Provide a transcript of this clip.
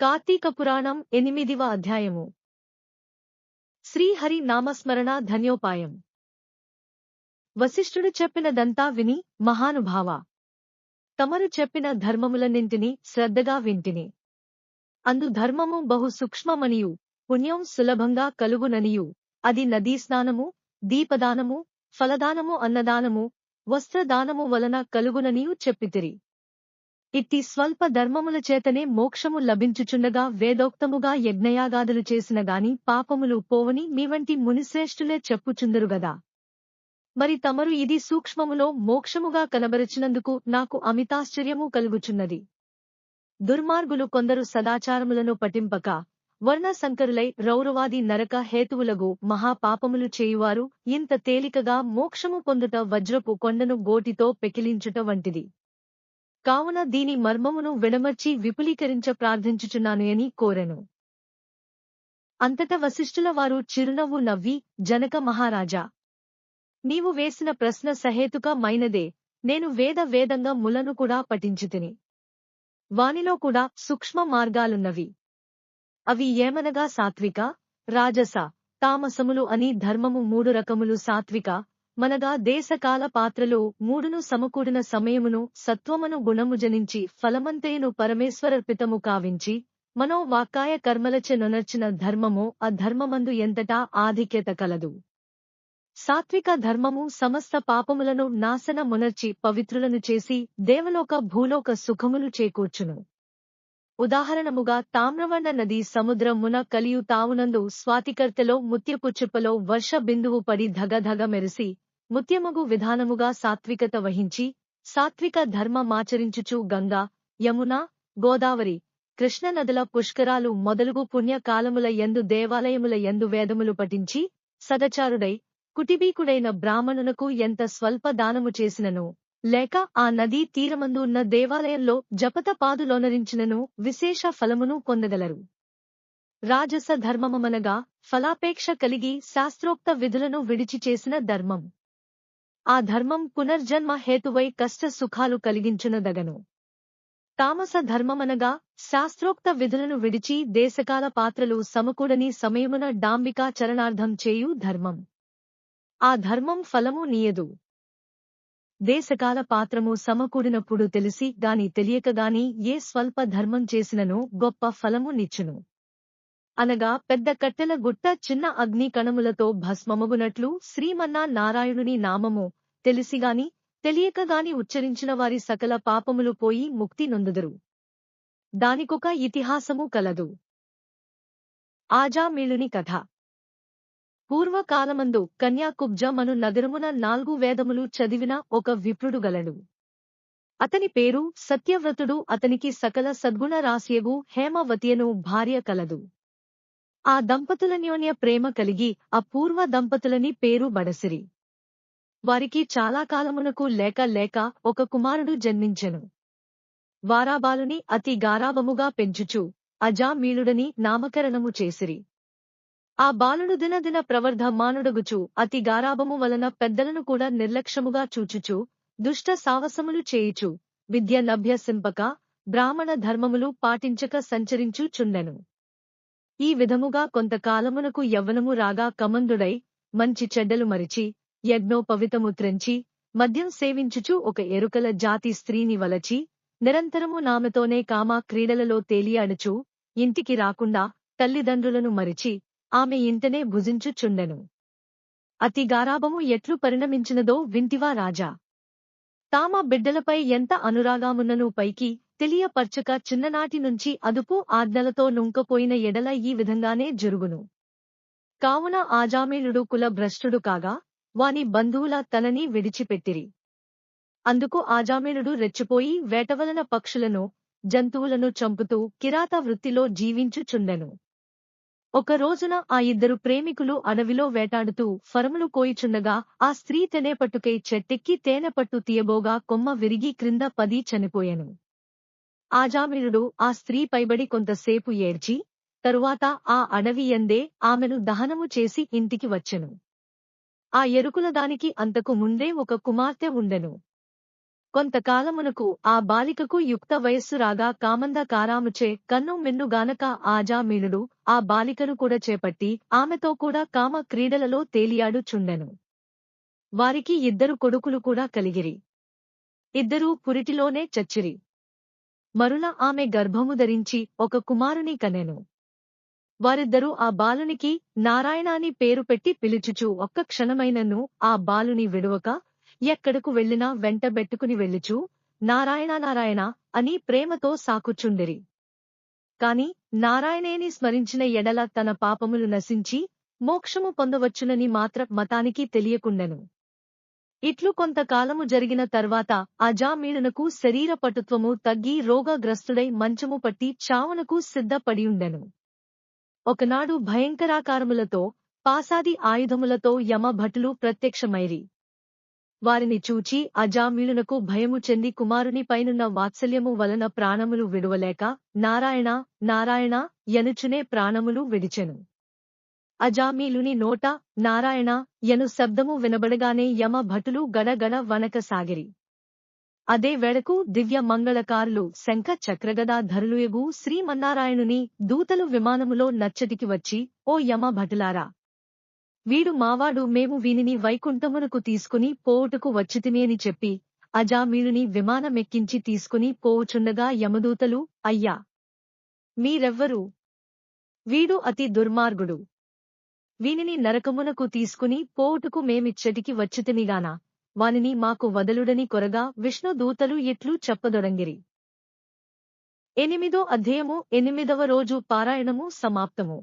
కార్తీక పురాణం ఎనిమిదివ అధ్యాయము. శ్రీహరి నామస్మరణ ధన్యోపాయం. వశిష్ఠుడు చెప్పినదంతా విని మహానుభావ. తమరు చెప్పిన ధర్మములన్నింటినీ శ్రద్ధగా వింటిని. అందు ధర్మము బహు సూక్ష్మమనియు పుణ్యం సులభంగా కలుగుననియు. అది నదీ స్నానము దీపదానము ఫలదానము అన్నదానము వస్త్రదానము వలన కలుగుననియు చెప్పితిరి. ఇట్టి స్వల్ప ధర్మముల చేతనే మోక్షము లభించుచుండగా వేదోక్తముగా యజ్ఞయాగాదులు చేసిన గాని పాపములు పోవని మీ వంటి మునిశ్రేష్ఠులే చెప్పుచుందరు గదా. మరి తమరు ఇది సూక్ష్మములో మోక్షముగా కనబరచినందుకు నాకు అమితాశ్చర్యము కలుగుచున్నది. దుర్మార్గులు కొందరు సదాచారములను పఠింపక వర్ణశంకరులై రౌరవాది నరక హేతువులగు మహాపాపములు చేయువారు ఇంత తేలికగా మోక్షము పొందుట వజ్రపు కొండను గోటితో పెకిలించుట వంటిది. కావున దీని మర్మమును విడమర్చి విపులీకరించ ప్రార్థించుచున్నాను అని కోరెను. అంతట వశిష్ఠుల వారు చిరునవ్వు నవ్వి జనక మహారాజా! నీవు వేసిన ప్రశ్న సహేతుక మైనదే. నేను వేద వేదంగా ములను కూడా పఠించితిని. వానిలో కూడా సూక్ష్మ మార్గాలున్నవి. అవి ఏమనగా సాత్విక? రాజస తామసములు అని ధర్మము మూడు రకములు సాత్విక మనగా దేశకాల పాత్రలు మూడును సమకూడిన సమయమును సత్వమును గుణము జనించి ఫలమంతయును పరమేశ్వరర్పితము కావించి మనో వాక్కాయ నొనర్చిన ధర్మము అధర్మమందు ఎంతటా ఆధిక్యత కలదు. సాత్విక ధర్మము సమస్త పాపములను నాశన మునర్చి పవిత్రులను చేసి దేవలోక భూలోక సుఖములు చేకూర్చును. ఉదాహరణముగా తామ్రవర్ణ నది సముద్రమున కలియు తావునందు స్వాతికర్తెలో ముత్యపు చిప్పలో వర్ష బిందువు పడి ధగధగ మెరిసి ముత్యమగు విధానముగా సాత్వికత వహించి సాత్విక ధర్మమాచరించుచు గంగా యమున గోదావరి కృష్ణ నదుల పుష్కరాలు మొదలుగు పుణ్యకాలముల ఎందు దేవాలయముల ఎందు వేదములు పఠించి సదచారుడై కుటిబీకుడైన బ్రాహ్మణునకు ఎంత స్వల్ప దానము చేసినను? లేక ఆ నదీ తీరమందు ఉన్న దేవాలయంలో జపత పాదులోనరించినను విశేష ఫలమును పొందగలరు. రాజస ధర్మమనగా ఫలాపేక్ష కలిగి శాస్త్రోక్త విధులను విడిచి చేసిన ధర్మం. ఆ ధర్మం పునర్జన్మ హేతువై కష్ట సుఖాలు కలిగించునదగను. తామస ధర్మమనగా శాస్త్రోక్త విధులను విడిచి దేశకాల పాత్రలు సమకూడని సమయమున డాంబికా చరణార్థం చేయు ధర్మం. ఆ ధర్మం ఫలము నీయదు. దేశకాల పాత్రము సమకూడినప్పుడు తెలిసి గాని తెలియకగాని ఏ స్వల్ప ధర్మం చేసినను గొప్ప ఫలము నిచ్చును. అనగా పెద్ద కట్టెల గుట్ట చిన్న అగ్ని కణములతో భస్మమగునట్లు శ్రీమన్నా నారాయణుని నామము తెలిసిగాని తెలియకగాని ఉచ్చరించిన వారి సకల పాపములు పోయి ముక్తి నొందుదురు. దానికొక ఇతిహాసము కలదు. ఆజామీళుని కథ. పూర్వకాలమందు కన్యాకుబ్జమను నగరమున నాలుగు వేదములు చదివిన ఒక విప్రుడు గలడు. అతని పేరు సత్యవ్రతుడు అతనికి సకల సద్గుణ రాశియగు హేమవతియను భార్య కలదు. ఆ దంపతులన్యోన్య ప్రేమ కలిగి ఆ పూర్వ దంపతులని పేరు బడసిరి. వారికి చాలా కాలమునకు లేక లేక ఒక కుమారుడు జన్మించెను. వారాబాలుని అతి గారాబముగా పెంచుచు అజామీలుడని నామకరణము చేసిరి. ఆ బాలుడు దినదిన ప్రవర్ధమానుడగుచు అతి గారాభము వలన పెద్దలను కూడా నిర్లక్ష్యముగా చూచుచు దుష్ట సావసములు చేయుచు విద్య నభ్యసింపక బ్రాహ్మణ ధర్మములు పాటించక సంచరించు చుండెను. ఈ విధముగా కొంతకాలమునకు యవ్వనము రాగా కమందుడై మంచి చెడ్డలు మరిచి యజ్ఞోపవితము త్రెంచి మద్యం సేవించుచు ఒక ఎరుకల జాతి స్త్రీని వలచి నిరంతరము నామెతోనే కామా క్రీడలలో తేలియాడుచు ఇంటికి రాకుండా తల్లిదండ్రులను మరిచి ఆమె ఇంటనే భుజించుచుండెను. అతి గారాభము ఎట్లు పరిణమించినదో వింటివా రాజా. తామ బిడ్డలపై ఎంత అనురాగామున్నను పైకి తెలియపర్చక చిన్ననాటి నుంచి అదుపు ఆజ్ఞలతో నుంకపోయిన ఎడల ఈ విధంగానే జరుగును. కావున ఆజామీనుడు కుల భ్రష్టుడు కాగా వాని బంధువుల తనని విడిచిపెట్టిరి. అందుకు ఆజామేలుడు రెచ్చిపోయి వేటవలన పక్షులను జంతువులను చంపుతూ కిరాత వృత్తిలో జీవించుచుండెను. ఒక రోజున ఆ ఇద్దరు ప్రేమికులు అడవిలో వేటాడుతూ ఫరములు కోయిచుండగా ఆ స్త్రీ తెనేపట్టుకై చెట్టెక్కి తేనెపట్టు తీయబోగా కొమ్మ విరిగి క్రింద పది చనిపోయెను. ఆజామిరుడు ఆ స్త్రీ పైబడి కొంతసేపు ఏడ్చి తరువాత ఆ అడవి ఎందే ఆమెను దహనము చేసి ఇంటికి వచ్చెను. ఆ ఎరుకుల దానికి అంతకు ముందే ఒక కుమార్తె ఉండెను. కొంతకాలమునకు ఆ బాలికకు యుక్త వయస్సు రాగా కామంద కారాముచే కన్ను మిన్నుగానక ఆజామీనుడు ఆ బాలికను కూడా చేపట్టి ఆమెతో కూడా కామ క్రీడలలో తేలియాడు చుండెను వారికి ఇద్దరు కొడుకులు కూడా కలిగిరి. ఇద్దరూ పురిటిలోనే చచ్చిరి. మరుల ఆమె గర్భము ధరించి ఒక కుమారుని కనెను. వారిద్దరూ ఆ బాలునికి నారాయణాని పేరు పెట్టి పిలుచుచు ఒక్క క్షణమైనను ఆ బాలుని విడువక ఎక్కడకు వెళ్ళినా వెంటబెట్టుకుని వెళ్ళుచు నారాయణ నారాయణ అని ప్రేమతో సాకుచుండిరి. కాని నారాయణేని స్మరించిన ఎడల తన పాపములు నశించి మోక్షము పొందవచ్చునని మాత్ర మతానికి తెలియకుండెను. ఇట్లు కొంతకాలము జరిగిన తర్వాత అజామీనునకు శరీర పటుత్వము తగ్గి రోగగ్రస్తుడై మంచము పట్టి చావునకు సిద్ధపడియుండెను. ఒకనాడు భయంకరాకారములతో పాసాది ఆయుధములతో యమభటులు ప్రత్యక్షమైరి. వారిని చూచి అజామీలునకు భయము చెంది కుమారుని పైనున్న వాత్సల్యము వలన ప్రాణములు విడువలేక నారాయణ నారాయణ యనుచునే ప్రాణములు విడిచెను. అజామీలుని నోట నారాయణ యను శబ్దము వినబడగానే యమ భటులు గడగడ వనకసాగిరి అదే వేళకు దివ్య మంగళకారులు శంఖ చక్రగదాధరులుయగు శ్రీమన్నారాయణుని దూతలు విమానములో నచ్చటికి వచ్చి ఓ యమ భటులారా వీడు మావాడు మేము వీనిని వైకుంఠమునకు తీసుకుని పోవుటకు వచ్చితిమి అని చెప్పి అజామీలుని విమానమెక్కించి తీసుకుని పోవుచుండగా యమదూతలు అయ్యా! మీరెవ్వరు? వీడు అతి దుర్మార్గుడు. వీనిని నరకమునకు తీసుకుని పోవుటకు మేమిచ్చటికి వచ్చితినిగాన వానిని మాకు వదలుడని కొరగా విష్ణుదూతలు ఇట్లు చెప్పదొడంగిరి ఎనిమిదో అధ్యయము ఎనిమిదవ రోజు పారాయణము సమాప్తము.